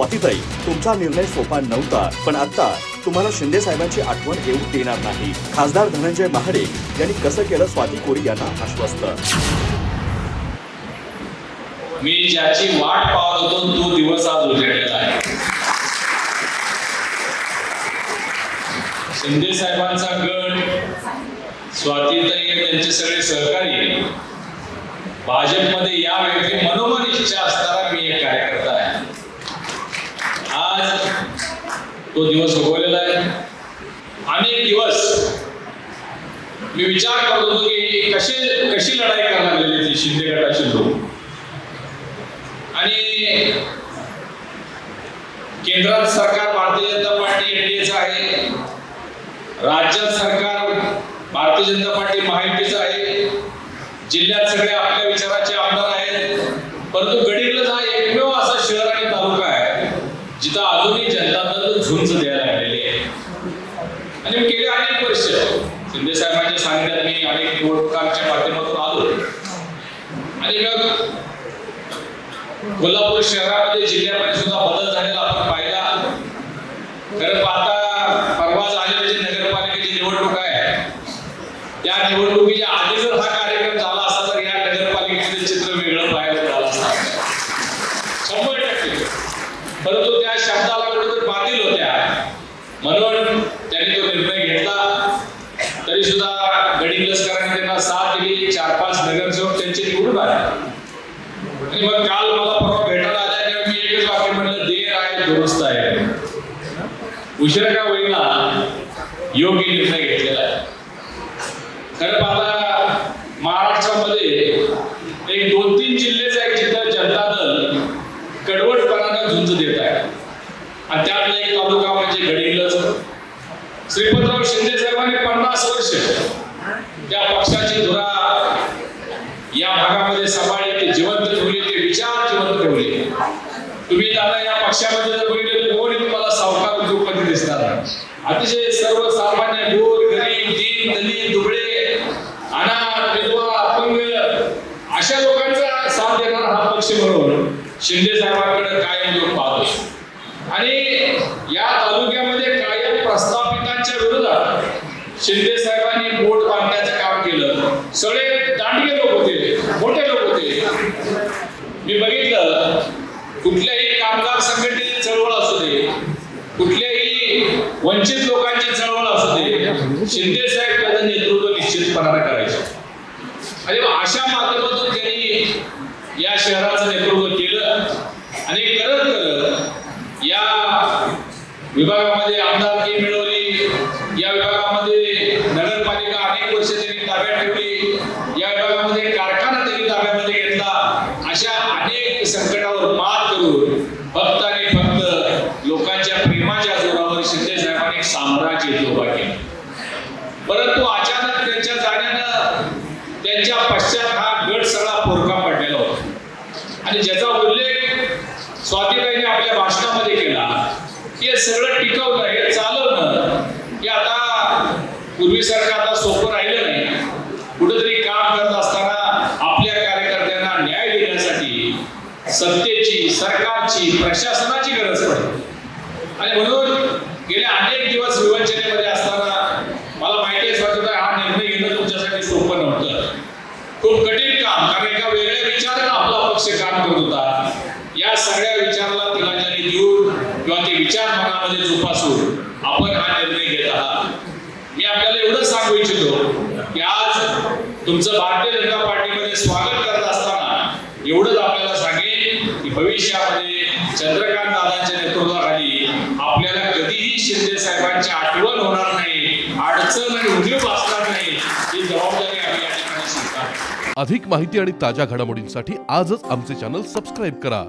स्वातीताई तुमचा निर्णय सोपा नव्हता पण आता तुम्हाला शिंदे साहेबांची आठवण येऊ देणार नाही. खासदार धनंजय महाडे यांनी कसं केलं स्वाती कोरी यांना आश्वस्त? मी ज्याची वाट पाहत होतो तो दिवस आज उजेडलेला आहे. शिंदे साहेबांचा गट स्वातीताई त्यांचे सगळे सहकारी भाजपमध्ये या व्यक्ती मनोमन इच्छा असताना मी एक कार्यकर्ता आहे आज तो दिवस उगवलेला आहे. अनेक दिवस मी विचार करत होतो की कशी कशी लढाई करायला लागलेली ती शिंदे गटाचे लोक? आणि केंद्रात सरकार भारतीय जनता पार्टी एनडीएचं आहे. राज्यात सरकार भारतीय जनता पार्टी महायुतीचं आहे. जिल्ह्यात सगळे आपल्या विचाराचे आमदार आहेत. परंतु गडिंग्लज हा एकमेव असा शहर आणि तालुका आहे जिथं अजूनही जनता झुंज द्यायला लागलेली आहे. आणि मी गेले अनेक वर्ष. शिंदे साहेबांच्या सांगण्यात मी अनेक निवडणुकांच्या माध्यमातून आलो. आणि मग कोल्हापूर शहरामध्ये जिल्ह्यामध्ये सुद्धा बदल झालेला आपण पाहिला. कारण पाहता परवा झालेली जी नगरपालिकेची निवडणूक आहे त्या निवडणुकीच्या आधी जर हा बातील म्हणून त्यांनी तो निर्णय घेतला. तरी सुद्धा गडी गडिंगलसकरांनी त्यांना साथ दिली. चार पाच नगरसेवक त्यांचे निवडून आले. आणि मग काल मला परवा भेटायला आल्या. तेव्हा मी एकच वाक्य म्हणलं देर आहे दुरुस्त आहे. उशीर का होईना योग्य निर्णय घेतलेला आहे. खरं पाहता महाराष्ट्रामध्ये एक दोन तीन जिल्हेच आहे जिथं जनता दल कडवटपणानं झुंज देत आहे. आणि त्या एक तालुका म्हणजे गडिंगलज श्रीपतराव शिंदे साहेबांनी पन्नास वर्ष त्या पक्षाची धुरा या भागामध्ये सांभाळली ते जिवंत ठेवली ते विचार जिवंत ठेवले. तुम्ही दादा या पक्षामध्ये जर बघितले कोणी तुम्हाला सावकार उद्योगपती दिसणार अतिशय सर्वसामान्य गोर गरीब दीन दलित दुबळे अनाथ विधवा अपंग अशा लोकांचा साथ देणारा हा पक्ष म्हणून शिंदे साहेबांकडे कायम लोक पाहतो आणि या तालुक्यामध्ये विरोधात शिंदे साहेबांनी बोट बांधण्याचं काम केलं. सगळे दांडगे लोक होते मोठे लोक होते. मी बघितलं कुठल्याही कामगार संघटनेची चळवळ असू दे कुठल्याही वंचित लोकांची चळवळ असू दे शिंदे साहेब त्याचं नेतृत्व निश्चितपणाने करायचे. आणि अशा माध्यमातून त्यांनी या शहराचं नेतृत्व केलं आणि करत करत या विभागामध्ये आमदारकी मिळवली या विभागामध्ये नगरपालिका अनेक वर्ष त्यांनी ताब्यात ठेवली. या विभागामध्ये कारखाना त्यांनी ताब्यामध्ये घेतला. अशा अनेक संकटावर मात करून फक्त आणि फक्त लोकांच्या प्रेमाच्या जोरावर शिंदे साहेबांनी एक साम्राज्य उभा केलं. परंतु अचानक त्यांच्या जाण्यानं त्यांच्या पश्चात हा गड सगळा पोरका पडलेला होता. आणि ज्याचा उल्लेख स्वातीबाईंनी आपल्या भाषणामध्ये केला की हे सगळं टिकवलं हे पूर्वीसारखं आता सोपं राहिलं नाही. कुठेतरी काम करत असताना आपल्या कार्यकर्त्यांना न्याय देण्यासाठी सत्तेची सरकारची प्रशासनाची गरज पडते. आणि म्हणून गेले अनेक दिवस विवंचनेमध्ये असताना मला माहिती आहे स्वातंत्र्य हा निर्णय घेणं तुमच्यासाठी सोपं नव्हतं. खूप कठीण काम कारण एका वेगळ्या विचारानं आपला पक्ष काम करत होता. या सगळ्या विचाराला तिलांजली देऊन किंवा ते विचार मनामध्ये जोपासून आपण हा निर्णय घेत आहात मी आपल्याला एवढं सांगू इच्छितो की आज तुमचं भारतीय जनता पार्टीमध्ये स्वागत करत असताना एवढंच आपल्याला सांगेन की भविष्यामध्ये चंद्रकांत दादांच्या नेतृत्वाखाली आपल्याला कधीही शिंदे साहेबांची आठवण होणार नाही अडचण आणि उणीव असणार नाही ही जबाबदारी आम्ही या ठिकाणी स्वीकारतो. अधिक माहिती आणि ताज्या घडामोडींसाठी आजच आमचे चॅनल सबस्क्राईब करा.